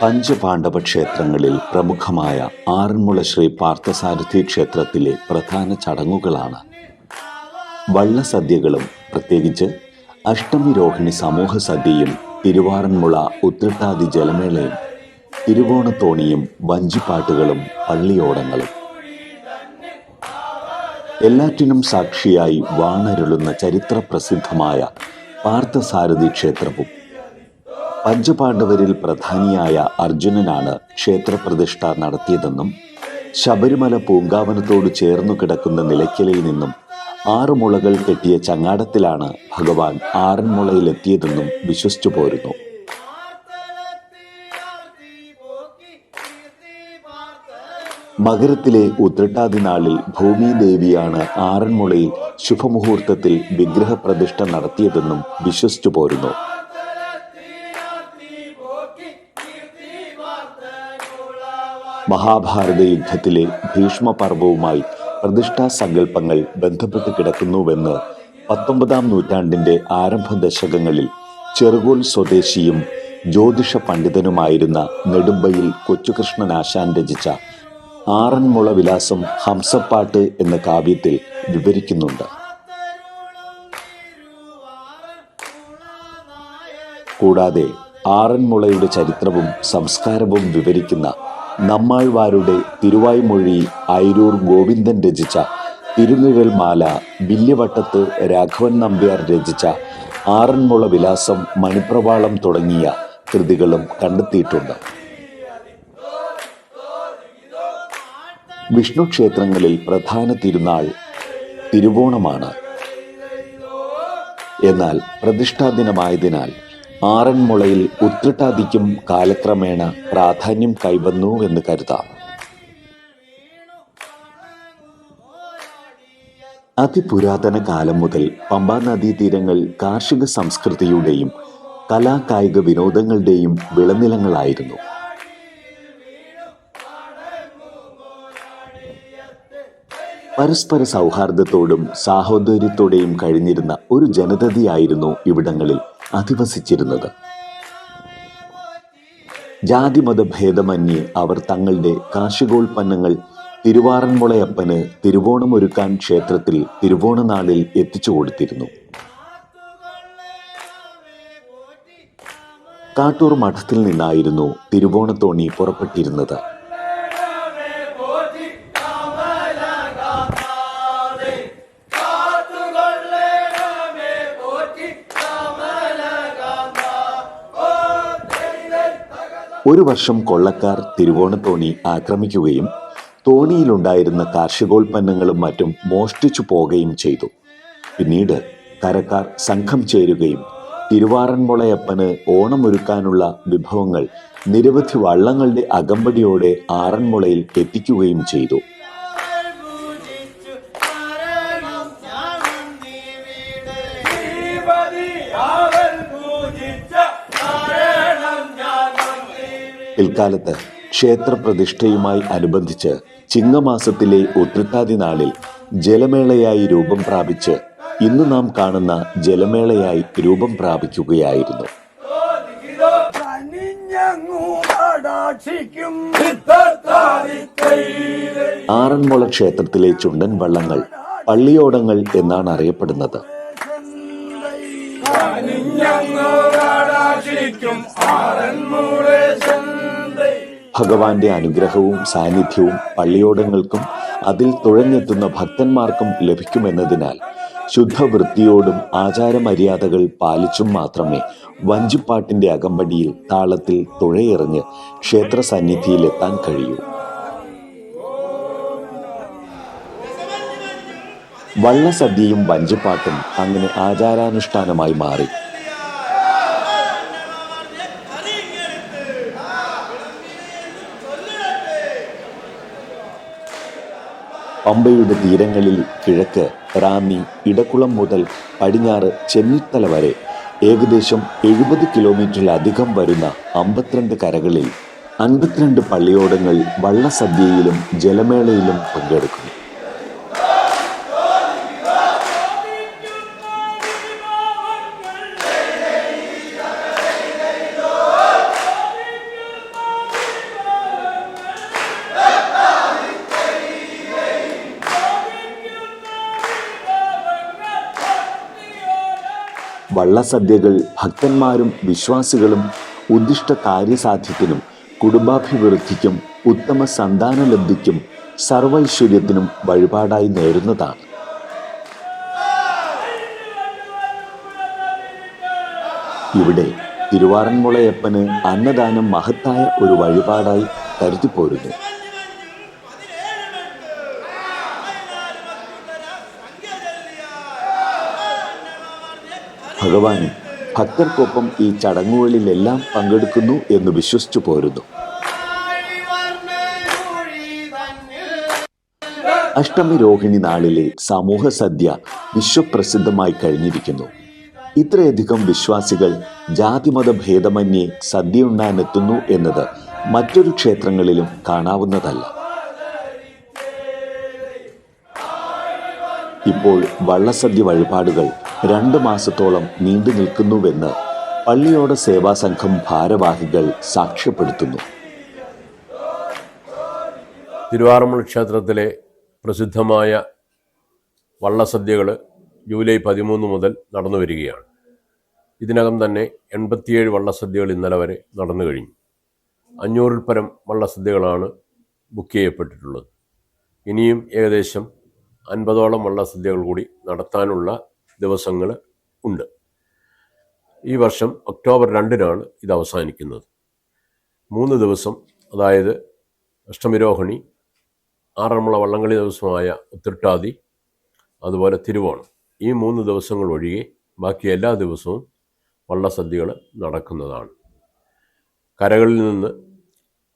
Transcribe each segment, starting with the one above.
പഞ്ചപാണ്ഡവ ക്ഷേത്രങ്ങളിൽ പ്രമുഖമായ ആറന്മുള ശ്രീ പാർത്ഥസാരഥി ക്ഷേത്രത്തിലെ പ്രധാന ചടങ്ങുകളാണ്. വള്ളസദ്യകളും പ്രത്യേകിച്ച് അഷ്ടമി രോഹിണി സമൂഹ സദ്യയും തിരുവാറന്മുള ഉത്രട്ടാതി ജലമേളയും തിരുവോണത്തോണിയും വഞ്ചിപ്പാട്ടുകളും പള്ളിയോടങ്ങളും. എല്ലാറ്റിനും സാക്ഷിയായി വാണരുളുന്ന ചരിത്ര പ്രസിദ്ധമായ പാർത്ഥസാരഥി ക്ഷേത്രവും പഞ്ചപാണ്ഡവരിൽ പ്രധാനിയായ അർജുനനാണ് ക്ഷേത്രപ്രതിഷ്ഠ നടത്തിയതെന്നും ശബരിമല പൂങ്കാവനത്തോട് ചേർന്നു കിടക്കുന്ന നിലയ്ക്കലിൽ നിന്നും ആറ് മുളകൾ കെട്ടിയ ചങ്ങാടത്തിലാണ് ഭഗവാൻ ആറന്മുളയിലെത്തിയതെന്നും വിശ്വസിച്ചു പോരുന്നു. മകരത്തിലെ ഉത്രട്ടാതി നാളിൽ ഭൂമിദേവിയാണ് ആറന്മുളയിൽ ശുഭമുഹൂർത്തത്തിൽ വിഗ്രഹപ്രതിഷ്ഠ നടത്തിയതെന്നും വിശ്വസിച്ചു പോരുന്നു. മഹാഭാരത യുദ്ധത്തിലെ ഭീഷ്മപർവവുമായി പ്രതിഷ്ഠാ സങ്കല്പങ്ങൾ ബന്ധപ്പെട്ട് കിടക്കുന്നുവെന്ന് പത്തൊമ്പതാം നൂറ്റാണ്ടിന്റെ ആരംഭ ദശകങ്ങളിൽ ചെറുകോൽ സ്വദേശിയും ജ്യോതിഷ പണ്ഡിതനുമായിരുന്ന നെടുമ്പയിൽ കൊച്ചുകൃഷ്ണനാശാൻ രചിച്ച ആറന്മുള വിലാസം ഹംസപ്പാട്ട് എന്ന കാവ്യത്തിൽ വിവരിക്കുന്നുണ്ട്. കൂടാതെ ആറന്മുളയുടെ ചരിത്രവും സംസ്കാരവും വിവരിക്കുന്ന നമ്മാഴ്വാരുടെ തിരുവായ്മൊഴി ഐരൂർ ഗോവിന്ദൻ രചിച്ച തിരുനിഴൽ മാല വില്യവട്ടത്ത് രാഘവൻ നമ്പ്യാർ രചിച്ച ആറന്മുള വിലാസം മണിപ്രവാളം തുടങ്ങിയ കൃതികളും കണ്ടെത്തിയിട്ടുണ്ട്. വിഷ്ണു ക്ഷേത്രങ്ങളിൽ പ്രധാന തിരുനാൾ തിരുവോണമാണ്. എന്നാൽ പ്രതിഷ്ഠാ ദിനമായതിനാൽ ആറന്മുളയിൽ ഉത്രട്ടാതിക്കും കാലക്രമേണ പ്രാധാന്യം കൈവന്നു എന്ന് കരുതാം. അതിപുരാതന കാലം മുതൽ പമ്പാ നദീതീരങ്ങൾ കാർഷിക സംസ്കൃതിയുടെയും കലാകായിക വിനോദങ്ങളുടെയും വിളനിലങ്ങളായിരുന്നു. പരസ്പര സൗഹാർദ്ദത്തോടും സാഹോദര്യത്തോടെയും കഴിഞ്ഞിരുന്ന ഒരു ജനതയായിരുന്നു ഇവിടങ്ങളിൽ അധിവസിച്ചിരുന്നത്. ജാതിമത ഭേദമന്യേ അവർ തങ്ങളുടെ കാർഷികോൽപ്പന്നങ്ങൾ തിരുവാറന്മുളയപ്പന് തിരുവോണമൊരുക്കാൻ ക്ഷേത്രത്തിൽ തിരുവോണനാളിൽ എത്തിച്ചു കൊടുത്തിരുന്നു. കാട്ടൂർ മഠത്തിൽ നിന്നായിരുന്നു തിരുവോണത്തോണി പുറപ്പെട്ടിരുന്നത്. ഒരു വർഷം കൊള്ളക്കാർ തിരുവോണത്തോണി ആക്രമിക്കുകയും തോണിയിലുണ്ടായിരുന്ന കാർഷികോൽപ്പന്നങ്ങളും മറ്റും മോഷ്ടിച്ചു പോകുകയും ചെയ്തു. പിന്നീട് കരക്കാർ സംഘം ചേരുകയും തിരുവാറന്മുളയപ്പന് ഓണമൊരുക്കാനുള്ള വിഭവങ്ങൾ നിരവധി വള്ളങ്ങളുടെ അകമ്പടിയോടെ ആറന്മുളയിൽ എത്തിക്കുകയും ചെയ്തു. പിൽക്കാലത്ത് ക്ഷേത്രപ്രതിഷ്ഠയുമായി അനുബന്ധിച്ച് ചിങ്ങമാസത്തിലെ ഉത്രട്ടാതി നാളിൽ ജലമേളയായി രൂപം പ്രാപിച്ച് ഇന്ന് നാം കാണുന്ന ജലമേളയായി രൂപം പ്രാപിക്കുകയായിരുന്നു. ആറന്മുള ക്ഷേത്രത്തിലെ ചുണ്ടൻ വള്ളങ്ങൾ പള്ളിയോടങ്ങൾ എന്നാണ് അറിയപ്പെടുന്നത്. ഭഗവാന്റെ അനുഗ്രഹവും സാന്നിധ്യവും പള്ളിയോടങ്ങൾക്കും അതിൽ തുഴഞ്ഞെത്തുന്ന ഭക്തന്മാർക്കും ലഭിക്കുമെന്നതിനാൽ ശുദ്ധവൃത്തിയോടും ആചാരമര്യാദകൾ പാലിച്ചും മാത്രമേ വഞ്ചിപ്പാട്ടിന്റെ അകമ്പടിയിൽ താളത്തിൽ തുഴയെറിഞ്ഞ് ക്ഷേത്ര സന്നിധിയിലെത്താൻ കഴിയൂ. വള്ളസദ്യയും വഞ്ചിപ്പാട്ടും അങ്ങനെ ആചാരാനുഷ്ഠാനമായി മാറി. പമ്പയുടെ തീരങ്ങളിൽ കിഴക്ക് റാന്നി ഇടക്കുളം മുതൽ പടിഞ്ഞാറ് ചെന്നിത്തല വരെ ഏകദേശം എഴുപത് കിലോമീറ്ററിലധികം വരുന്ന അമ്പത്തിരണ്ട് കരകളിൽ അൻപത്തിരണ്ട് പള്ളിയോടങ്ങൾ വള്ളസദ്യയിലും ജലമേളയിലും പങ്കെടുക്കുന്നു. വള്ളസദ്യകൾ ഭക്തന്മാരും വിശ്വാസികളും ഉദ്ദിഷ്ട കാര്യസാധ്യത്തിനും കുടുംബാഭിവൃദ്ധിക്കും ഉത്തമ സന്താനലബ്ധിക്കും സർവൈശ്വര്യത്തിനും വഴിപാടായി നേരുന്നതാണ്. ഇവിടെ തിരുവാറന്മുളയപ്പന് അന്നദാനം മഹത്തായ ഒരു വഴിപാടായി കരുതിപ്പോരുന്നു. ഭഗവാനും ഭക്തർക്കൊപ്പം ഈ ചടങ്ങുകളിലെല്ലാം പങ്കെടുക്കുന്നു എന്ന് വിശ്വസിച്ചു പോരുന്നു. അഷ്ടമി രോഹിണി നാളിലെ സമൂഹ സദ്യ വിശ്വപ്രസിദ്ധമായി കഴിഞ്ഞിരിക്കുന്നു. ഇത്രയധികം വിശ്വാസികൾ ജാതിമത ഭേദമന്യേ സദ്യ ഉണ്ണാനെത്തുന്നു എന്നത് മറ്റൊരു ക്ഷേത്രങ്ങളിലും കാണാവുന്നതല്ല. ഇപ്പോൾ വള്ളസദ്യ വഴിപാടുകൾ രണ്ട് മാസത്തോളം നീണ്ടു നിൽക്കുന്നുവെന്ന് പള്ളിയോട സേവാസംഘം ഭാരവാഹികൾ സാക്ഷ്യപ്പെടുത്തുന്നു. തിരുവാറമ്മൾ ക്ഷേത്രത്തിലെ പ്രസിദ്ധമായ വള്ളസദ്യകൾ ജൂലൈ പതിമൂന്ന് മുതൽ നടന്നു വരികയാണ്. ഇതിനകം തന്നെ എൺപത്തിയേഴ് വള്ളസദ്യകൾ ഇന്നലെ വരെ നടന്നു കഴിഞ്ഞു. അഞ്ഞൂറിൽ പരം വള്ളസദ്യകളാണ് ബുക്ക് ചെയ്യപ്പെട്ടിട്ടുള്ളത്. ഇനിയും ഏകദേശം അൻപതോളം വള്ളസദ്യകൾ കൂടി നടത്താനുള്ള ദിവസങ്ങൾ ഉണ്ട്. ഈ വർഷം ഒക്ടോബർ രണ്ടിനാണ് ഇത് അവസാനിക്കുന്നത്. മൂന്ന് ദിവസം അതായത് അഷ്ടമിരോഹിണി ആറന്മുള വള്ളംകളി ദിവസമായ ഉത്രട്ടാതി അതുപോലെ തിരുവോണം. ഈ മൂന്ന് ദിവസങ്ങൾ ഒഴികെ ബാക്കി എല്ലാ ദിവസവും വള്ളസദ്യകൾ നടക്കുന്നതാണ്. കരകളിൽ നിന്ന്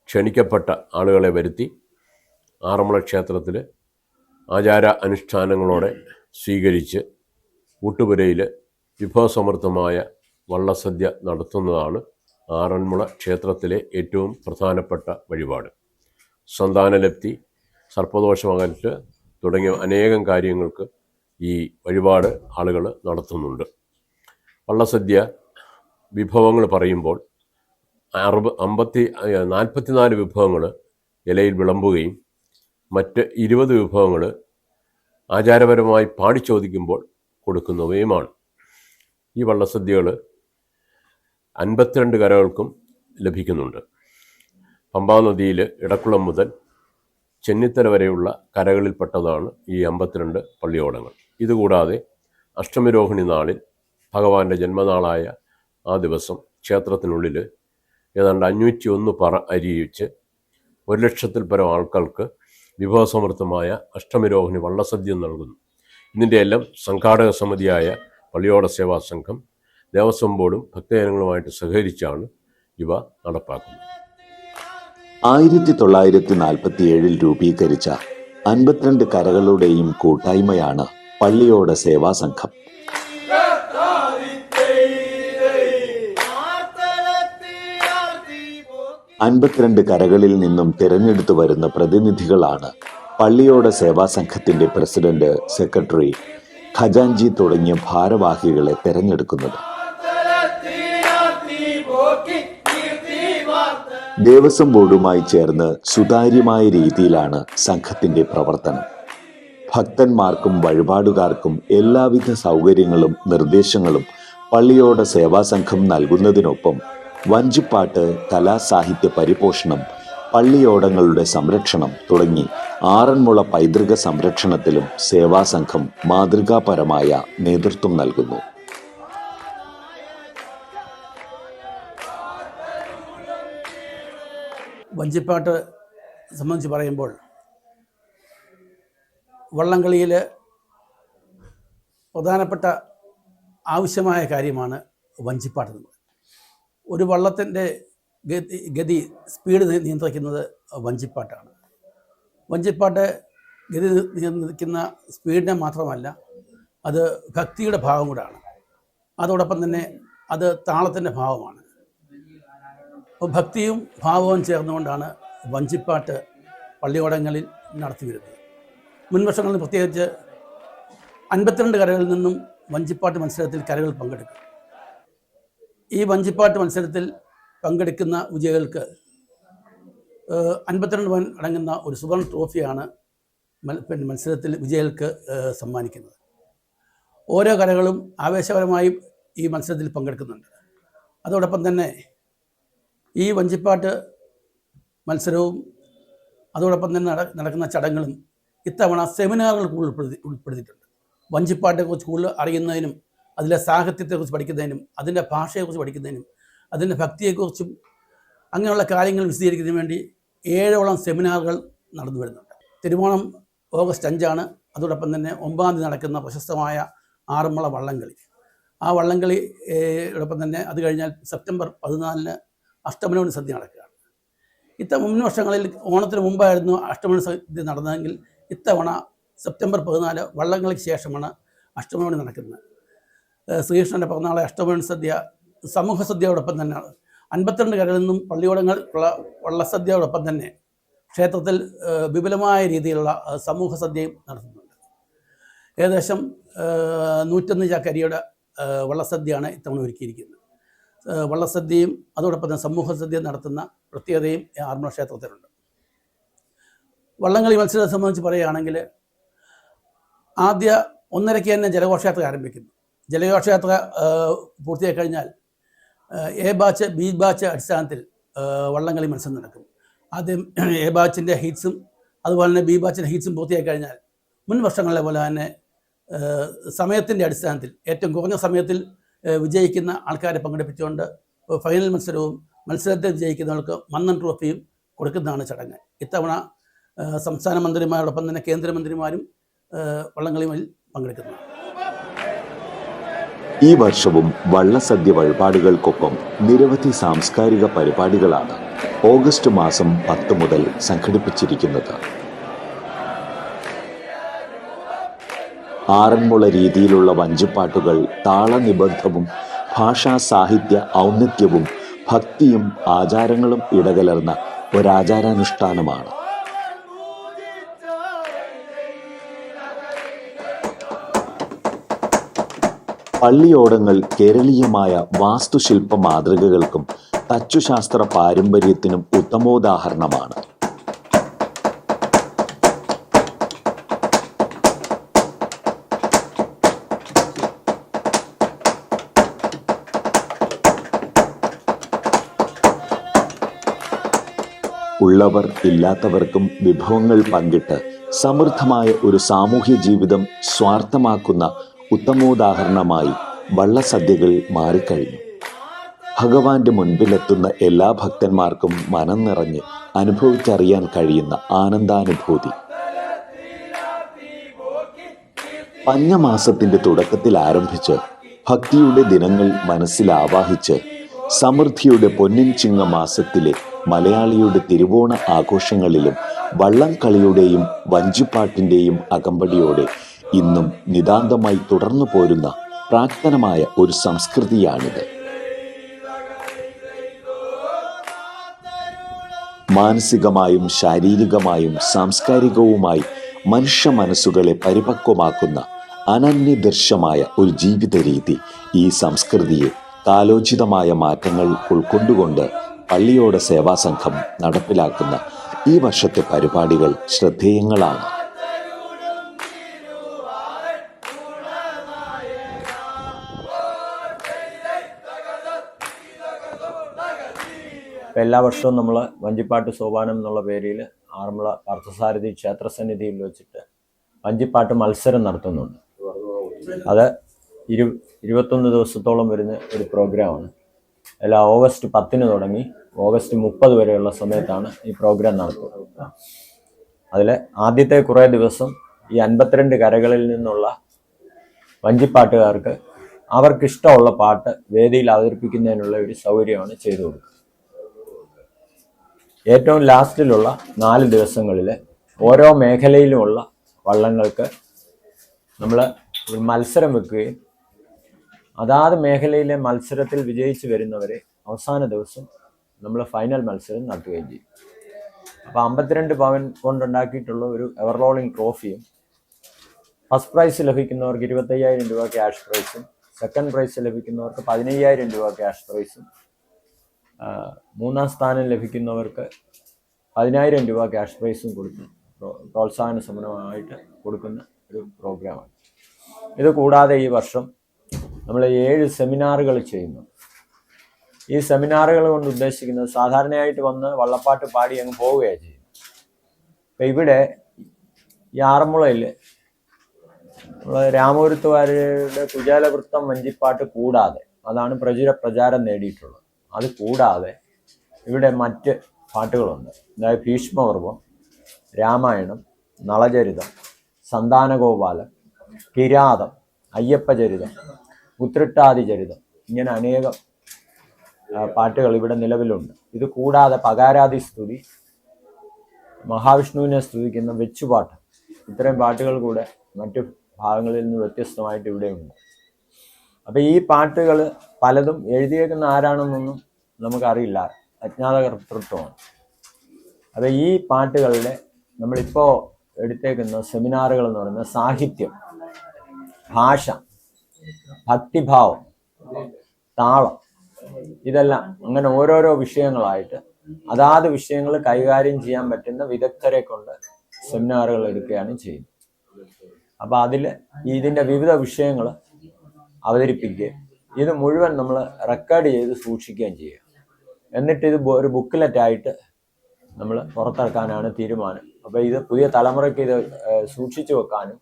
ക്ഷണിക്കപ്പെട്ട ആളുകളെ വരുത്തി ആറന്മുള ക്ഷേത്രത്തിൽ ആചാര അനുഷ്ഠാനങ്ങളോടെ സ്വീകരിച്ച് ഊട്ടുപുരയിൽ വിഭവസമൃദ്ധമായ വള്ളസദ്യ നടത്തുന്നതാണ് ആറന്മുള ക്ഷേത്രത്തിലെ ഏറ്റവും പ്രധാനപ്പെട്ട വഴിപാട്. സന്താനലബ്ധി സർപ്പദോഷമകറ്റ് തുടങ്ങിയ അനേകം കാര്യങ്ങൾക്ക് ഈ വഴിപാട് ആളുകൾ നടത്തുന്നുണ്ട്. വള്ളസദ്യ വിഭവങ്ങൾ പറയുമ്പോൾ അറുപ അമ്പത്തി നാൽപ്പത്തിനാല് വിഭവങ്ങൾ ഇലയിൽ വിളമ്പുകയും മറ്റ് ഇരുപത് വിഭവങ്ങൾ ആചാരപരമായി പാടിച്ചോദിക്കുമ്പോൾ കൊടുക്കുന്നവയുമാണ്. ഈ വള്ളസദ്യകൾ അൻപത്തിരണ്ട് കരകൾക്കും ലഭിക്കുന്നുണ്ട്. പമ്പാ നദിയിൽ ഇടക്കുളം മുതൽ ചെന്നിത്തല വരെയുള്ള കരകളിൽപ്പെട്ടതാണ് ഈ അമ്പത്തിരണ്ട് പള്ളിയോടങ്ങൾ. ഇതുകൂടാതെ അഷ്ടമിരോഹിണി നാളിൽ ഭഗവാന്റെ ജന്മനാളായ ആ ദിവസം ക്ഷേത്രത്തിനുള്ളിൽ ഏതാണ്ട് അഞ്ഞൂറ്റി ഒന്ന് പറ അരിയിച്ച് ഒരു ലക്ഷത്തിൽ പരം ആൾക്കാർക്ക് വിഭവസമൃദ്ധമായ അഷ്ടമിരോഹിണി വള്ളസദ്യം നൽകുന്നു. ഇതിന്റെ എല്ലാം സംഘാടക സമിതിയായ പള്ളിയോട സേവാ സംഘം ദേവസ്വം ബോർഡും ഭക്തജനങ്ങളുമായിട്ട് സഹകരിച്ചാണ് ഇവ നടപ്പാക്കുന്നത്. ആയിരത്തി തൊള്ളായിരത്തി നാൽപ്പത്തി ഏഴിൽ രൂപീകരിച്ച അൻപത്തിരണ്ട് കരകളുടെയും കൂട്ടായ്മയാണ് പള്ളിയോട സേവാ സംഘം. അൻപത്തിരണ്ട് കരകളിൽ നിന്നും തിരഞ്ഞെടുത്തു വരുന്ന പ്രതിനിധികളാണ് പള്ളിയോട സേവാ സംഘത്തിന്റെ പ്രസിഡന്റ് സെക്രട്ടറി ഖജാൻജി തുടങ്ങിയ ഭാരവാഹികളെ തെരഞ്ഞെടുക്കുന്നത്. ദേവസ്വം ബോർഡുമായി ചേർന്ന് സുതാര്യമായ രീതിയിലാണ് സംഘത്തിന്റെ പ്രവർത്തനം. ഭക്തന്മാർക്കും വഴിപാടുകാർക്കും എല്ലാവിധ സൗകര്യങ്ങളും നിർദ്ദേശങ്ങളും പള്ളിയോട സേവാ സംഘം നൽകുന്നതിനൊപ്പം വഞ്ചിപ്പാട്ട് കലാസാഹിത്യ പരിപോഷണം പള്ളിയോടങ്ങളുടെ സംരക്ഷണം തുടങ്ങി ആറന്മുള പൈതൃക സംരക്ഷണത്തിലും സേവാസംഘം മാതൃകാപരമായ നേതൃത്വം നൽകുന്നു. വഞ്ചിപ്പാട്ട് സംബന്ധിച്ച് പറയുമ്പോൾ വള്ളംകളിയിൽ പ്രധാനപ്പെട്ട ആവശ്യമായ കാര്യമാണ് വഞ്ചിപ്പാട്ട് ഒരു വള്ളത്തിന്റെ ഗതി സ്പീഡ് നിയന്ത്രിക്കുന്നത് വഞ്ചിപ്പാട്ടാണ്. വഞ്ചിപ്പാട്ട് ഗതി നിയന്ത്രിക്കുന്ന സ്പീഡിനെ മാത്രമല്ല അത് ഭക്തിയുടെ ഭാഗം കൂടാണ്. അതോടൊപ്പം തന്നെ അത് താളത്തിന്റെ ഭാവമാണ്. അപ്പോൾ ഭക്തിയും ഭാവവും ചേർന്നുകൊണ്ടാണ് വഞ്ചിപ്പാട്ട് പള്ളിയോടങ്ങളിൽ നടത്തി വരുന്നത്. മുൻവർഷങ്ങളിൽ പ്രത്യേകിച്ച് അൻപത്തിരണ്ട് കരകളിൽ നിന്നും വഞ്ചിപ്പാട്ട് മത്സരത്തിൽ കരകൾ പങ്കെടുക്കും. ഈ വഞ്ചിപ്പാട്ട് മത്സരത്തിൽ പങ്കെടുക്കുന്ന വിജയികൾക്ക് അൻപത്തിരണ്ട് പവൻ അടങ്ങുന്ന ഒരു സുവർണ ട്രോഫിയാണ് പിന്നെ മത്സരത്തിൽ വിജയികൾക്ക് സമ്മാനിക്കുന്നത്. ഓരോ കലകളും ആവേശപരമായി ഈ മത്സരത്തിൽ പങ്കെടുക്കുന്നുണ്ട്. അതോടൊപ്പം തന്നെ ഈ വഞ്ചിപ്പാട്ട് മത്സരവും അതോടൊപ്പം തന്നെ നട നടക്കുന്ന ചടങ്ങുകളും ഇത്തവണ സെമിനാറുകൾ കൂടുതൽ ഉൾപ്പെടുത്തി ഉൾപ്പെടുത്തിയിട്ടുണ്ട്. വഞ്ചിപ്പാട്ടെക്കുറിച്ച് കൂടുതൽ അറിയുന്നതിനും അതിലെ സാഹിത്യത്തെക്കുറിച്ച് പഠിക്കുന്നതിനും അതിന്റെ ഭാഷയെക്കുറിച്ച് പഠിക്കുന്നതിനും അതിന്റെ ഭക്തിയെക്കുറിച്ചും അങ്ങനെയുള്ള കാര്യങ്ങൾ വിശദീകരിക്കുന്നതിന് വേണ്ടി ഏഴോളം സെമിനാറുകൾ നടന്നു വരുന്നുണ്ട്. തിരുവോണം ഓഗസ്റ്റ് അഞ്ചാണ്. അതോടൊപ്പം തന്നെ ഒമ്പതാം തീയതി നടക്കുന്ന പ്രശസ്തമായ ആറന്മുള വള്ളംകളി. ആ വള്ളംകളി ഏഹ്, തന്നെ അത് കഴിഞ്ഞാൽ സെപ്റ്റംബർ പതിനാലിന് അഷ്ടമനോണി സദ്യ നടക്കുകയാണ്. ഇത്ത മുൻ വർഷങ്ങളിൽ ഓണത്തിന് മുമ്പായിരുന്നു അഷ്ടമണി സദ്യ നടന്നതെങ്കിൽ ഇത്തവണ സെപ്റ്റംബർ പതിനാല് വള്ളംകളിക്ക് ശേഷമാണ് അഷ്ടമണി നടക്കുന്നത്. ശ്രീകൃഷ്ണന്റെ പിറന്നാളെ അഷ്ടമണി സദ്യ സമൂഹ സദ്യയോടൊപ്പം തന്നെയാണ്. അൻപത്തിരണ്ട് കരകളിൽ നിന്നും പള്ളിയോടങ്ങൾ ഉള്ള വള്ളസദ്യയോടൊപ്പം തന്നെ ക്ഷേത്രത്തിൽ വിപുലമായ രീതിയിലുള്ള സമൂഹ സദ്യയും നടത്തുന്നുണ്ട്. ഏകദേശം നൂറ്റൊന്ന് ചാക്കരിയുടെ വള്ളസദ്യയാണ് ഇത്തവണ ഒരുക്കിയിരിക്കുന്നത്. വള്ളസദ്യയും അതോടൊപ്പം തന്നെ സമൂഹ സദ്യ നടത്തുന്ന പ്രത്യേകതയും ആർമ ക്ഷേത്രത്തിലുണ്ട്. വള്ളംകളി മത്സരത്തെ സംബന്ധിച്ച് പറയുകയാണെങ്കിൽ ആദ്യ ഒന്നരയ്ക്ക് തന്നെ ജലഘോഷയാത്ര ആരംഭിക്കുന്നു. ജലഘോഷയാത്ര പൂർത്തിയായി കഴിഞ്ഞാൽ എ ബാച്ച് ബി ബാച്ച് അടിസ്ഥാനത്തിൽ വള്ളംകളി മത്സരം നടക്കും. ആദ്യം എ ബാച്ചിന്റെ ഹീറ്റ്സും അതുപോലെ തന്നെ ബി ബാച്ചിന്റെ ഹീറ്റ്സും പൂർത്തിയായി കഴിഞ്ഞാൽ മുൻ വർഷങ്ങളിലെ പോലെ തന്നെ സമയത്തിന്റെ അടിസ്ഥാനത്തിൽ ഏറ്റവും കുറഞ്ഞ സമയത്തിൽ വിജയിക്കുന്ന ആൾക്കാരെ പങ്കെടുപ്പിച്ചുകൊണ്ട് ഫൈനൽ മത്സരവും മത്സരത്തിൽ വിജയിക്കുന്നവർക്ക് മന്നൻ ട്രോഫിയും കൊടുക്കുന്നതാണ് ചടങ്ങ്. ഇത്തവണ സംസ്ഥാന മന്ത്രിമാരോടൊപ്പം തന്നെ കേന്ദ്രമന്ത്രിമാരും വള്ളംകളിയിൽ പങ്കെടുക്കുന്നു. ഈ വർഷവും വള്ളസദ്യ വഴിപാടുകൾക്കൊപ്പം നിരവധി സാംസ്കാരിക പരിപാടികളാണ് ഓഗസ്റ്റ് മാസം പത്ത് മുതൽ സംഘടിപ്പിച്ചിരിക്കുന്നത്. ആറന്മുള രീതിയിലുള്ള വഞ്ചിപ്പാട്ടുകൾ താളനിബദ്ധവും ഭാഷാ സാഹിത്യ ഔന്നത്യവും ഭക്തിയും ആചാരങ്ങളും ഇടകലർന്ന ഒരാചാരാനുഷ്ഠാനമാണ്. പള്ളിയോടങ്ങൾ കേരളീയമായ വാസ്തുശില്പ മാതൃകകൾക്കും തച്ചുശാസ്ത്ര പാരമ്പര്യത്തിനും ഉത്തമോദാഹരണമാണ്. ഉള്ളവർ ഇല്ലാത്തവർക്കും വിഭവങ്ങൾ പങ്കിട്ട് സമൃദ്ധമായ ഒരു സാമൂഹ്യ ജീവിതം സ്വാർത്ഥമാക്കുന്ന ഉത്തമോദാഹരണമായി വള്ളസദ്യകൾ മാറിക്കഴിഞ്ഞു. ഭഗവാന്റെ മുൻപിലെത്തുന്ന എല്ലാ ഭക്തന്മാർക്കും മനം നിറഞ്ഞ് അനുഭവിച്ചറിയാൻ കഴിയുന്ന ആനന്ദാനുഭൂതി. പഞ്ഞമാസത്തിന്റെ തുടക്കത്തിൽ ആരംഭിച്ച് ഭക്തിയുടെ ദിനങ്ങൾ മനസ്സിൽ ആവാഹിച്ച് സമൃദ്ധിയുടെ പൊന്നിൻ ചിങ്ങ മാസത്തിലെ മലയാളിയുടെ തിരുവോണ ആഘോഷങ്ങളിലും വള്ളംകളിയുടെയും വഞ്ചിപ്പാട്ടിന്റെയും അകമ്പടിയോടെ ഇന്നും നിതാന്തമായി തുടർന്നു പോരുന്ന പ്രാക്തനമായ ഒരു സംസ്കൃതിയാണിത്. മാനസികമായും ശാരീരികമായും സാംസ്കാരികവുമായി മനുഷ്യ മനസ്സുകളെ പരിപക്വമാക്കുന്ന അനന്യദൃശ്യമായ ഒരു ജീവിത രീതി ഈ സംസ്കൃതിയെ കാലോചിതമായ മാറ്റങ്ങൾ ഉൾക്കൊണ്ടുകൊണ്ട് പള്ളിയോട് സേവാസംഘം നടപ്പിലാക്കുന്ന ഈ വർഷത്തെ പരിപാടികൾ ശ്രദ്ധേയങ്ങളാണ്. ഇപ്പം എല്ലാ വർഷവും നമ്മൾ വഞ്ചിപ്പാട്ട് സോപാനം എന്നുള്ള പേരിൽ ആറന്മുള പാർത്ഥസാരഥി ക്ഷേത്രസന്നിധിയിൽ വെച്ചിട്ട് വഞ്ചിപ്പാട്ട് മത്സരം നടത്തുന്നുണ്ട്. അത് ഇരു ഇരുപത്തൊന്ന് ദിവസത്തോളം വരുന്ന ഒരു പ്രോഗ്രാമാണ്. എല്ലാ ഓഗസ്റ്റ് പത്തിന് തുടങ്ങി ഓഗസ്റ്റ് മുപ്പത് വരെയുള്ള സമയത്താണ് ഈ പ്രോഗ്രാം നടത്തുന്നത്. അതിൽ ആദ്യത്തെ കുറേ ദിവസം ഈ അൻപത്തിരണ്ട് കരകളിൽ നിന്നുള്ള വഞ്ചിപ്പാട്ടുകാർക്ക് അവർക്കിഷ്ടമുള്ള പാട്ട് വേദിയിൽ അവതരിപ്പിക്കുന്നതിനുള്ള ഒരു സൗകര്യമാണ് ചെയ്തു കൊടുക്കുന്നത്. ഏറ്റവും ലാസ്റ്റിലുള്ള നാല് ദിവസങ്ങളിൽ ഓരോ മേഖലയിലുമുള്ള വള്ളങ്ങൾക്ക് നമ്മൾ ഒരു മത്സരം വെക്കുകയും അതാത് മേഖലയിലെ മത്സരത്തിൽ വിജയിച്ചു വരുന്നവരെ അവസാന ദിവസം നമ്മൾ ഫൈനൽ മത്സരം നടത്തുകയും ചെയ്യും. അപ്പോൾ അമ്പത്തിരണ്ട് പവൻ കൊണ്ടുണ്ടാക്കിയിട്ടുള്ള ഒരു എവർ റോളിംഗ് ട്രോഫിയും ഫസ്റ്റ് പ്രൈസ് ലഭിക്കുന്നവർക്ക് ഇരുപത്തയ്യായിരം രൂപ ക്യാഷ് പ്രൈസും സെക്കൻഡ് പ്രൈസ് ലഭിക്കുന്നവർക്ക് പതിനയ്യായിരം രൂപ ക്യാഷ് പ്രൈസും മൂന്നാം സ്ഥാനം ലഭിക്കുന്നവർക്ക് പതിനായിരം രൂപ ക്യാഷ് പ്രൈസും കൊടുക്കും. പ്രോ- പ്രോത്സാഹന സമരമായിട്ട് കൊടുക്കുന്ന ഒരു പ്രോഗ്രാമാണ് ഇത് കൂടാതെ ഈ വർഷം നമ്മൾ ഏഴ് സെമിനാറുകൾ ചെയ്യുന്നു. ഈ സെമിനാറുകൾ കൊണ്ട് ഉദ്ദേശിക്കുന്നത് സാധാരണയായിട്ട് വന്ന് വള്ളപ്പാട്ട് പാടി അങ്ങ് പോവുകയാണ് ചെയ്യുന്നത്. അപ്പം ഇവിടെ ഈ ആറന്മുളയിൽ രാമപുരത്തുകാരുടെ കുചാലവൃത്തം വഞ്ചിപ്പാട്ട് കൂടാതെ അതാണ് പ്രചുര പ്രചാരം നേടിയിട്ടുള്ളത്. അത് കൂടാതെ ഇവിടെ മറ്റ് പാട്ടുകളുണ്ട്. അതായത് ഭീഷ്മപർവം രാമായണം നളചരിതം സന്താനഗോപാലൻ കിരാതം അയ്യപ്പചരിതം ഉത്രട്ടാതി ചരിതം ഇങ്ങനെ അനേകം പാട്ടുകൾ ഇവിടെ നിലവിലുണ്ട്. ഇത് കൂടാതെ പകാരാതി സ്തുതി മഹാവിഷ്ണുവിനെ സ്തുതിക്കുന്ന വെച്ചുപാട്ട് ഇത്തരം പാട്ടുകൾ കൂടെ മറ്റു ഭാഗങ്ങളിൽ നിന്ന് വ്യത്യസ്തമായിട്ട് ഇവിടെയുണ്ട്. അപ്പം ഈ പാട്ടുകൾ പലതും എഴുതിയേക്കുന്ന ആരാണെന്നൊന്നും നമുക്കറിയില്ല. അജ്ഞാതകർത്തൃത്വമാണ് അപ്പൊ ഈ പാട്ടുകളിലെ നമ്മളിപ്പോൾ എടുത്തേക്കുന്ന സെമിനാറുകൾ എന്ന് പറയുന്ന സാഹിത്യം ഭാഷ ഭക്തിഭാവം താളം ഇതെല്ലാം അങ്ങനെ ഓരോരോ വിഷയങ്ങളായിട്ട് അതാത് വിഷയങ്ങൾ കൈകാര്യം ചെയ്യാൻ പറ്റുന്ന വിദഗ്ധരെ കൊണ്ട് സെമിനാറുകൾ എടുക്കുകയാണ് ചെയ്യുന്നത്. അപ്പോൾ അതിൽ ഇതിന്റെ വിവിധ വിഷയങ്ങൾ അവതരിപ്പിക്കുകയും ഇത് മുഴുവൻ നമ്മൾ റെക്കോർഡ് ചെയ്ത് സൂക്ഷിക്കുകയും ചെയ്യുക. എന്നിട്ട് ഇത് ഒരു ബുക്കിലെറ്റായിട്ട് നമ്മൾ പുറത്തിറക്കാനാണ് തീരുമാനം. അപ്പോൾ ഇത് പുതിയ തലമുറയ്ക്ക് ഇത് സൂക്ഷിച്ചു വെക്കാനും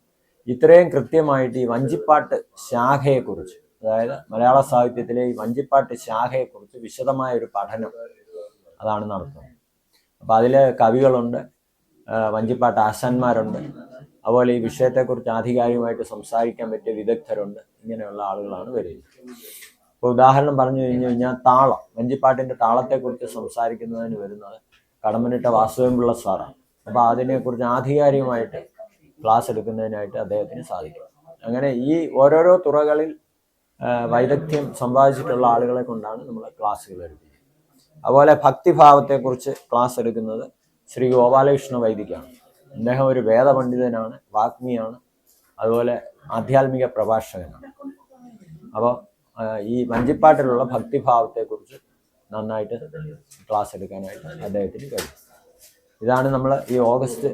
ഇത്രയും കൃത്യമായിട്ട് ഈ വഞ്ചിപ്പാട്ട് ശാഖയെക്കുറിച്ച് അതായത് മലയാള സാഹിത്യത്തിലെ ഈ വഞ്ചിപ്പാട്ട് ശാഖയെക്കുറിച്ച് വിശദമായ ഒരു പഠനം അതാണ് നടത്തുന്നത്. അപ്പോൾ അതിൽ കവികളുണ്ട് വഞ്ചിപ്പാട്ട് ആശാന്മാരുണ്ട് അതുപോലെ ഈ വിഷയത്തെക്കുറിച്ച് ആധികാരികമായിട്ട് സംസാരിക്കാൻ പറ്റിയ വിദഗ്ധരുണ്ട്. ഇങ്ങനെയുള്ള ആളുകളാണ് വരുന്നത് ഇപ്പോൾ ഉദാഹരണം പറഞ്ഞു കഴിഞ്ഞു കഴിഞ്ഞാൽ താളം. വഞ്ചിപ്പാട്ടിന്റെ താളത്തെക്കുറിച്ച് സംസാരിക്കുന്നതിന് വരുന്നത് കടമ്പനിട്ട വാസുദേവൻപിള്ള സാറാണ്. അപ്പോൾ അതിനെക്കുറിച്ച് ആധികാരികമായിട്ട് ക്ലാസ് എടുക്കുന്നതിനായിട്ട് അദ്ദേഹത്തിന് സാധിക്കും. അങ്ങനെ ഈ ഓരോരോ തുറകളിൽ വൈദഗ്ധ്യം സമ്പാദിച്ചിട്ടുള്ള ആളുകളെ കൊണ്ടാണ് നമ്മൾ ക്ലാസ്സുകൾ എടുക്കുന്നത്. അതുപോലെ ഭക്തിഭാവത്തെക്കുറിച്ച് ക്ലാസ് എടുക്കുന്നത് ശ്രീ ഗോപാലകൃഷ്ണ വൈദികാണ് അദ്ദേഹം ഒരു വേദപണ്ഡിതനാണ് വാഗ്മിയാണ് അതുപോലെ ആധ്യാത്മിക പ്രഭാഷകനാണ്. അപ്പോൾ ഈ വഞ്ചിപ്പാട്ടിലുള്ള ഭക്തിഭാവത്തെക്കുറിച്ച് നന്നായിട്ട് ക്ലാസ് എടുക്കാനായിട്ട് അദ്ദേഹത്തിന് കഴിയും. ഇതാണ് നമ്മൾ ഈ ഓഗസ്റ്റ്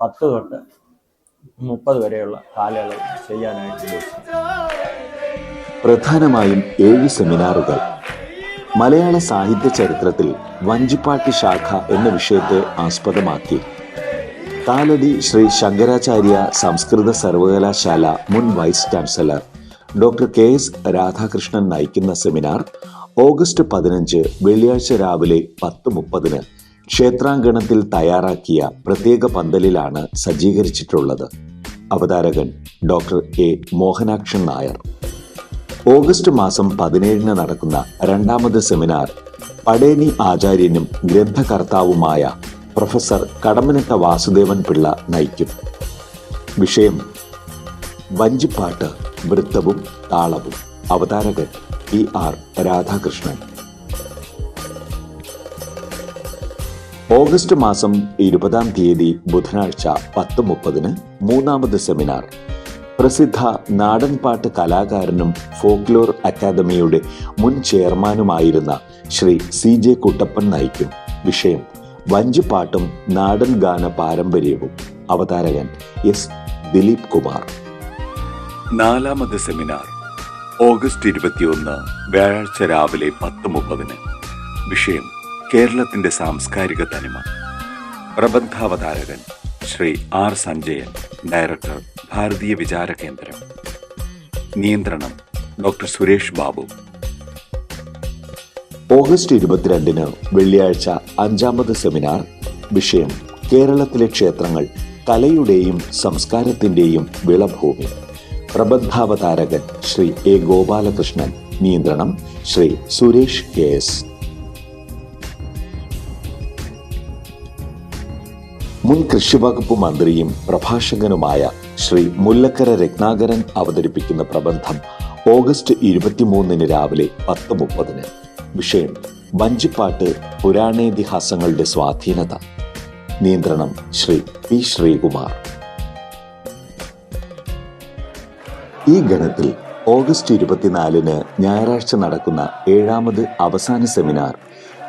പത്ത് തൊട്ട് മുപ്പത് വരെയുള്ള കാലയളവ് ചെയ്യാനായിട്ട് പ്രധാനമായും ഏഴ് സെമിനാറുകൾ. മലയാള സാഹിത്യ ചരിത്രത്തിൽ വഞ്ചിപ്പാട്ട് ശാഖ എന്ന വിഷയത്തെ ആസ്പദമാക്കി. കാലടി ശ്രീ ശങ്കരാചാര്യ സംസ്കൃത സർവകലാശാല മുൻ vice chancellor doctor K S Radhakrishnan നയിക്കുന്ന സെമിനാർ ഓഗസ്റ്റ് പതിനഞ്ച് വെള്ളിയാഴ്ച രാവിലെ പത്ത് മുപ്പതിന് ക്ഷേത്രാങ്കണത്തിൽ തയ്യാറാക്കിയ പ്രത്യേക പന്തലിലാണ് സജ്ജീകരിച്ചിട്ടുള്ളത്. അവതാരകൻ doctor A Mohanakshan Nair. August മാസം പതിനേഴിന് നടക്കുന്ന രണ്ടാമത് സെമിനാർ പടേനി ആചാര്യനും ഗ്രന്ഥകർത്താവുമായ പ്രൊഫസർ കടമനത്ത വാസുദേവൻ പിള്ള നയിക്കും. വിഷയം വഞ്ചിപ്പാട്ട് വൃത്തവും താളവും. അവതാരകൻ പി ആർ രാധാകൃഷ്ണൻ. ഓഗസ്റ്റ് മാസം ഇരുപതാം തീയതി ബുധനാഴ്ച പത്ത് മുപ്പതിന് മൂന്നാമത് സെമിനാർ. പ്രസിദ്ധ നാടൻപാട്ട് കലാകാരനും ഫോക്ലോർ അക്കാദമിയുടെ മുൻ ചെയർമാനുമായിരുന്ന ശ്രീ സി ജെ കുട്ടപ്പൻ നയിക്കും. വിഷയം വഞ്ചിപ്പാട്ടും നാടൻ ഗാന പാരമ്പര്യവും. അവതാരകൻ എസ് ദിലീപ് കുമാർ. നാലാമത് സെമിനാർ ഓഗസ്റ്റ് ഇരുപത്തിയൊന്ന് വ്യാഴാഴ്ച രാവിലെ പത്ത് മുപ്പതിന്. വിഷയം കേരളത്തിന്റെ സാംസ്കാരിക തനിമ. പ്രബന്ധാവതാരകൻ ശ്രീ ആർ സഞ്ജയൻ ഡയറക്ടർ ഭാരതീയ വിചാര കേന്ദ്രം നിയന്ത്രണം ഡോക്ടർ സുരേഷ് ബാബു. ഓഗസ്റ്റ് ഇരുപത്തിരണ്ടിന് വെള്ളിയാഴ്ച അഞ്ചാമത് സെമിനാർ. വിഷയം കേരളത്തിലെ ക്ഷേത്രങ്ങൾ കലയുടെയും സംസ്കാരത്തിന്റെയും വിളഭൂമി. പ്രബന്ധാവതാരകൻ ശ്രീ എ ഗോപാലകൃഷ്ണൻ. നിയന്ത്രണം ശ്രീ സുരേഷ് കെ എസ്. മുൻ കൃഷിവകുപ്പ് മന്ത്രിയും പ്രഭാഷകനുമായ ശ്രീ മുല്ലക്കര രത്നാകരൻ അവതരിപ്പിക്കുന്ന പ്രബന്ധം ഓഗസ്റ്റ് ഇരുപത്തിമൂന്നിന് രാവിലെ പത്ത് മുപ്പതിന്. വിഷയം വഞ്ചിപ്പാട്ട് പുരാണേതിഹാസങ്ങളുടെ സ്വാധീനത. നിയന്ത്രണം ശ്രീ പി ശ്രീകുമാർ. ഈ ഗണത്തിൽ ഓഗസ്റ്റ് ഇരുപത്തിനാലിന് ഞായറാഴ്ച നടക്കുന്ന ഏഴാമത് അവസാന സെമിനാർ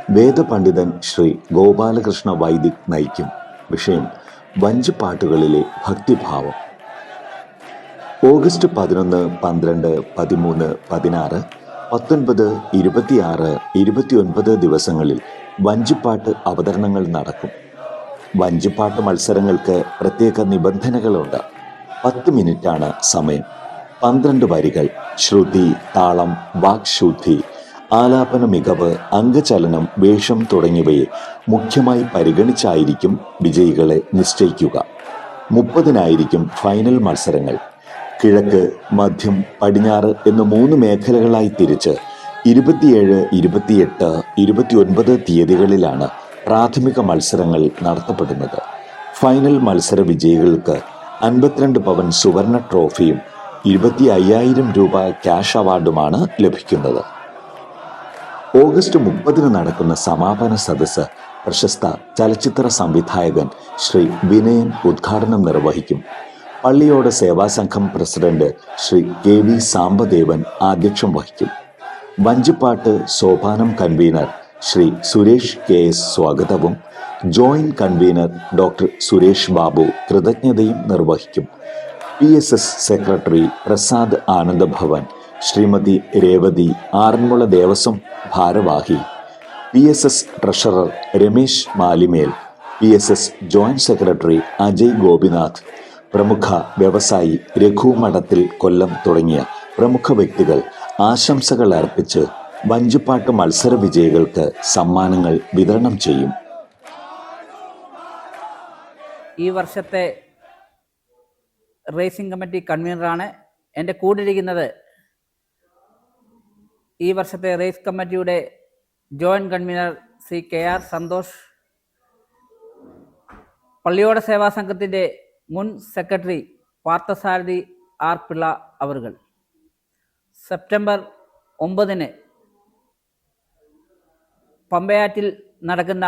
വേദപണ്ഡിതൻ ശ്രീ ഗോപാലകൃഷ്ണ വൈദിക് നയിക്കും. വിഷയം വഞ്ചിപ്പാട്ടുകളിലെ ഭക്തിഭാവം. ഓഗസ്റ്റ് പതിനൊന്ന് പന്ത്രണ്ട് പതിമൂന്ന് പതിനാറ് പത്തൊൻപത് ഇരുപത്തിയാറ് ഇരുപത്തിയൊൻപത് ദിവസങ്ങളിൽ വഞ്ചിപ്പാട്ട് അവതരണങ്ങൾ നടക്കും. വഞ്ചിപ്പാട്ട് മത്സരങ്ങൾക്ക് പ്രത്യേക നിബന്ധനകളുണ്ട്. പത്ത് മിനിറ്റാണ് സമയം. പന്ത്രണ്ട് വരികൾ ശ്രുതി താളം വാക്ശുദ്ധി ആലാപന മികവ് അംഗചലനം വേഷം തുടങ്ങിയവയെ മുഖ്യമായി പരിഗണിച്ചായിരിക്കും വിജയികളെ നിശ്ചയിക്കുക. മുപ്പതിനായിരിക്കും ഫൈനൽ മത്സരങ്ങൾ. കിഴക്ക് മധ്യം പടിഞ്ഞാറ് എന്ന് മൂന്ന് മേഖലകളായി തിരിച്ച് ഇരുപത്തിയേഴ് ഇരുപത്തിയെട്ട് ഇരുപത്തിയൊൻപത് തീയതികളിലാണ് പ്രാഥമിക മത്സരങ്ങൾ നടത്തപ്പെടുന്നത്. ഫൈനൽ മത്സര വിജയികൾക്ക് അൻപത്തിരണ്ട് പവൻ സുവർണ ട്രോഫിയും ഇരുപത്തി അയ്യായിരം രൂപ ക്യാഷ് അവാർഡുമാണ് ലഭിക്കുന്നത്. ഓഗസ്റ്റ് മുപ്പതിന് നടക്കുന്ന സമാപന സദസ്സ് പ്രശസ്ത ചലച്ചിത്ര സംവിധായകൻ ശ്രീ വിനയൻ ഉദ്ഘാടനം നിർവഹിക്കും. Palliyod Sevasangham president Shri K V Sambadevan ആധ്യക്ഷം വഹിക്കും. Vanchipattu Sopanam convener Shri Suresh K S സ്വാഗതവും joint convener doctor Suresh Babu കൃതജ്ഞതയും നിർവഹിക്കും. P S S secretary Prasad Anandabhavan Shrimati Revathi Aranmula Devaswom ഭാരവാഹി. P S S treasurer Ramesh Malimel P S S joint secretary Ajay Gopinath പ്രമുഖ വ്യവസായി രഘു മഠത്തിൽ കൊല്ലം തുടങ്ങിയ പ്രമുഖ വ്യക്തികൾ ആശംസകൾ അർപ്പിച്ച് വഞ്ചിപ്പാട്ട് മത്സര വിജയികൾക്ക് സമ്മാനങ്ങൾ വിതരണം ചെയ്യും. ഈ വർഷത്തെ റേസിംഗ് കമ്മിറ്റി കൺവീനറാണ്. എന്റെ കൂടിരിക്കുന്നത് ഈ വർഷത്തെ റേസ് കമ്മിറ്റിയുടെ joint convener C K R Santhosh. Palliyoda Seva സംഘത്തിന്റെ മുൻ സെക്രട്ടറി പാർത്ഥസാരഥി ആർ പിള്ള അവർകൾ സെപ്റ്റംബർ ഒമ്പതിന് പമ്പയാറ്റിൽ നടക്കുന്ന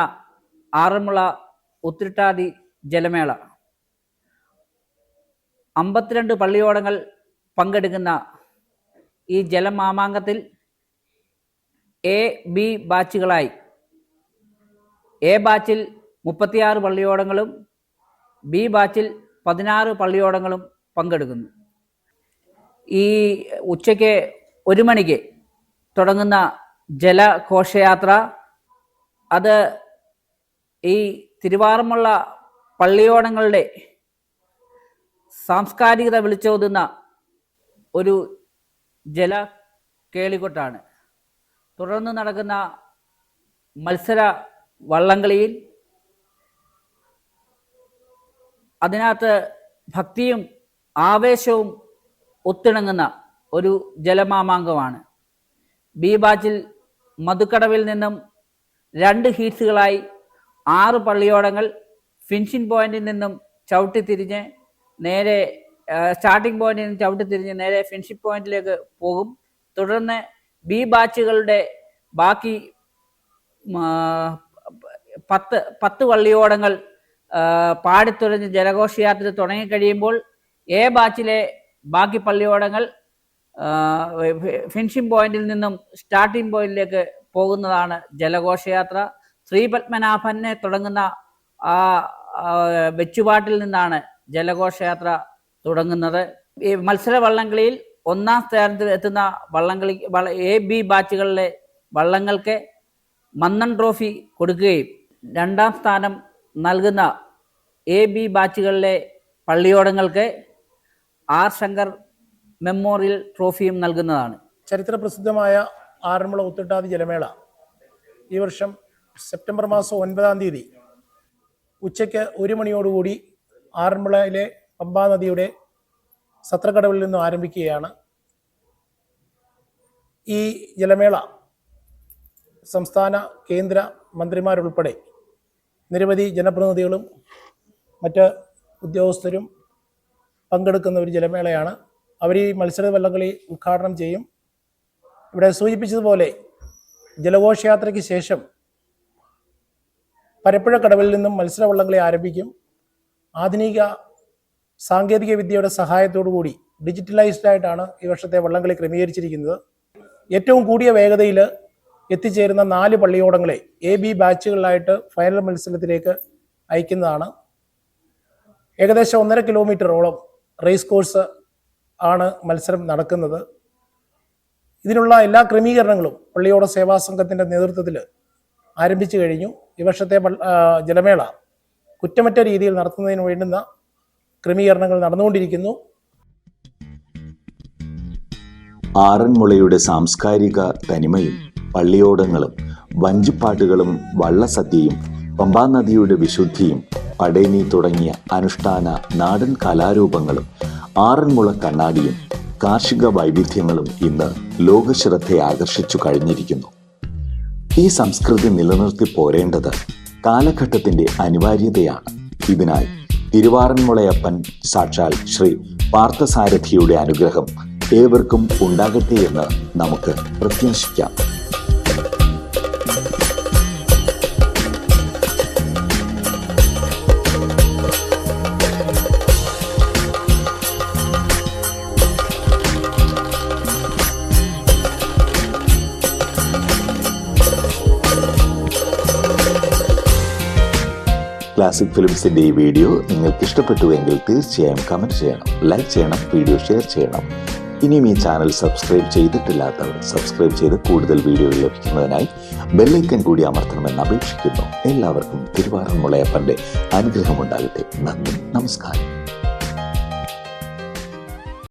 ആറന്മുള ഉത്തിരിട്ടാതി ജലമേള. അമ്പത്തിരണ്ട് പള്ളിയോടങ്ങൾ പങ്കെടുക്കുന്ന ഈ ജലമാമാങ്കത്തിൽ എ ബി ബാച്ചുകളായി. എ ബാച്ചിൽ മുപ്പത്തിയാറ് പള്ളിയോടങ്ങളും ബി ബാച്ചിൽ പതിനാറ് പള്ളിയോടങ്ങളും പങ്കെടുക്കുന്നു. ഈ ഉച്ചയ്ക്ക് ഒരു മണിക്ക് തുടങ്ങുന്ന ജലഘോഷയാത്ര അത് ഈ തിരുവാറന്മുള്ള പള്ളിയോടങ്ങളുടെ സാംസ്കാരികത വിളിച്ചോതുന്ന ഒരു ജല കേളികൊട്ടാണ്. തുടർന്ന് നടക്കുന്ന മത്സര വള്ളംകളിയിൽ അതിനകത്ത് ഭക്തിയും ആവേശവും ഒത്തിണങ്ങുന്ന ഒരു ജലമാമാങ്കമാണ്. ബി ബാച്ചിൽ മധുക്കടവിൽ നിന്നും രണ്ട് ഹീറ്റ്സുകളായി ആറ് പള്ളിയോടങ്ങൾ ഫിനിഷിംഗ് പോയിന്റിൽ നിന്നും ചവിട്ടി തിരിഞ്ഞ് നേരെ സ്റ്റാർട്ടിംഗ് പോയിന്റിൽ നിന്ന് ചവിട്ടിത്തിരിഞ്ഞ് നേരെ ഫിനിഷിംഗ് പോയിന്റിലേക്ക് പോകും. തുടർന്ന് ബി ബാച്ചുകളുടെ ബാക്കി പത്ത് പത്ത് പള്ളിയോടങ്ങൾ പാടിത്തുഴഞ്ഞ് ജലഘോഷയാത്ര തുടങ്ങിക്കഴിയുമ്പോൾ എ ബാച്ചിലെ ബാക്കി പള്ളിയോടങ്ങൾ ഫിനിഷിംഗ് പോയിന്റിൽ നിന്നും സ്റ്റാർട്ടിംഗ് പോയിന്റിലേക്ക് പോകുന്നതാണ് ജലഘോഷയാത്ര. ശ്രീ പത്മനാഭനെ തുടങ്ങുന്ന ആ വെച്ചുപാട്ടിൽ നിന്നാണ് ജലഘോഷയാത്ര തുടങ്ങുന്നത്. ഈ മത്സര വള്ളംകളിയിൽ ഒന്നാം സ്ഥാനത്ത് എത്തുന്ന വള്ളംകളി എ ബി ബാച്ചുകളിലെ വള്ളങ്ങൾക്ക് മന്നൻ ട്രോഫി കൊടുക്കുകയും രണ്ടാം സ്ഥാനം നൽകുന്ന എ ബി ബാച്ചുകളിലെ പള്ളിയോടങ്ങൾക്ക് ആർ ശങ്കർ മെമ്മോറിയൽ ട്രോഫിയും നൽകുന്നതാണ്. ചരിത്ര പ്രസിദ്ധമായ ആറന്മുള ഉത്തട്ടാതി ജലമേള ഈ വർഷം സെപ്റ്റംബർ മാസം ഒൻപതാം തീയതി ഉച്ചയ്ക്ക് ഒരു മണിയോടുകൂടി ആറന്മുളയിലെ പമ്പാ നദിയുടെ സത്രക്കടവിൽ നിന്നും ആരംഭിക്കുകയാണ്. ഈ ജലമേള സംസ്ഥാന കേന്ദ്ര മന്ത്രിമാരുൾപ്പെടെ നിരവധി ജനപ്രതിനിധികളും മറ്റ് ഉദ്യോഗസ്ഥരും പങ്കെടുക്കുന്ന ഒരു ജലമേളയാണ്. അവർ ഈ മത്സര വള്ളംകളി ഉദ്ഘാടനം ചെയ്യും. ഇവിടെ സൂചിപ്പിച്ചതുപോലെ ജലഘോഷയാത്രയ്ക്ക് ശേഷം പരപ്പുഴ കടവിൽ നിന്നും മത്സര വള്ളംകളി ആരംഭിക്കും. ആധുനിക സാങ്കേതിക വിദ്യയുടെ കൂടി ഡിജിറ്റലൈസ്ഡ് ആയിട്ടാണ് ഈ വർഷത്തെ വള്ളംകളി ക്രമീകരിച്ചിരിക്കുന്നത്. ഏറ്റവും കൂടിയ വേഗതയിൽ എത്തിച്ചേരുന്ന നാല് പള്ളിയോടങ്ങളെ എ ബി ബാച്ചുകളിലായിട്ട് ഫൈനൽ മത്സരത്തിലേക്ക് അയക്കുന്നതാണ്. ഏകദേശം ഒന്നര കിലോമീറ്ററോളം റേസ് കോഴ്സ് ആണ് മത്സരം നടക്കുന്നത്. ഇതിനുള്ള എല്ലാ ക്രമീകരണങ്ങളും പള്ളിയോട സേവാ സംഘത്തിന്റെ നേതൃത്വത്തിൽ ആരംഭിച്ചു കഴിഞ്ഞു. ഈ വർഷത്തെ ജലമേള കുറ്റമറ്റ രീതിയിൽ നടത്തുന്നതിന് വേണ്ടുന്ന ക്രമീകരണങ്ങൾ നടന്നുകൊണ്ടിരിക്കുന്നു. ആറന്മുളയുടെ സാംസ്കാരിക തനിമയും പള്ളിയോടങ്ങളും വഞ്ചിപ്പാട്ടുകളും വള്ളസദ്യയും പമ്പാനദിയുടെ വിശുദ്ധിയും പടേനി തുടങ്ങിയ അനുഷ്ഠാന നാടൻ കലാരൂപങ്ങളും ആറന്മുള കണ്ണാടിയും കാർഷിക വൈവിധ്യങ്ങളും ഇന്ന് ലോകശ്രദ്ധയെ ആകർഷിച്ചു കഴിഞ്ഞിരിക്കുന്നു. ഈ സംസ്കൃതി നിലനിർത്തി പോരേണ്ടത് കാലഘട്ടത്തിന്റെ അനിവാര്യതയാണ്. ഇതിനായി തിരുവാറന്മുളയപ്പൻ സാക്ഷാൽ ശ്രീ പാർത്ഥസാരഥിയുടെ അനുഗ്രഹം ഏവർക്കും ഉണ്ടാകട്ടെ എന്ന് നമുക്ക് പ്രത്യാശിക്കാം. ക്ലാസിക് ഫിലിംസിന്റെ ഈ വീഡിയോ നിങ്ങൾക്ക് ഇഷ്ടപ്പെട്ടുവെങ്കിൽ തീർച്ചയായും കമന്റ് ചെയ്യണം. ലൈക്ക് ചെയ്യണം വീഡിയോ ഷെയർ ചെയ്യണം. ഇനിയും ഈ ചാനൽ സബ്സ്ക്രൈബ് ചെയ്തിട്ടില്ലാത്തവർ സബ്സ്ക്രൈബ് ചെയ്ത് കൂടുതൽ വീഡിയോകൾ ലഭിക്കുന്നതിനായി ബെല്ലൈക്കൻ കൂടി അമർത്തണമെന്ന് അപേക്ഷിക്കുന്നു. എല്ലാവർക്കും തിരുവാറന്മുളയപ്പന്റെ അനുഗ്രഹമുണ്ടാകട്ടെ. നന്ദി നമസ്കാരം.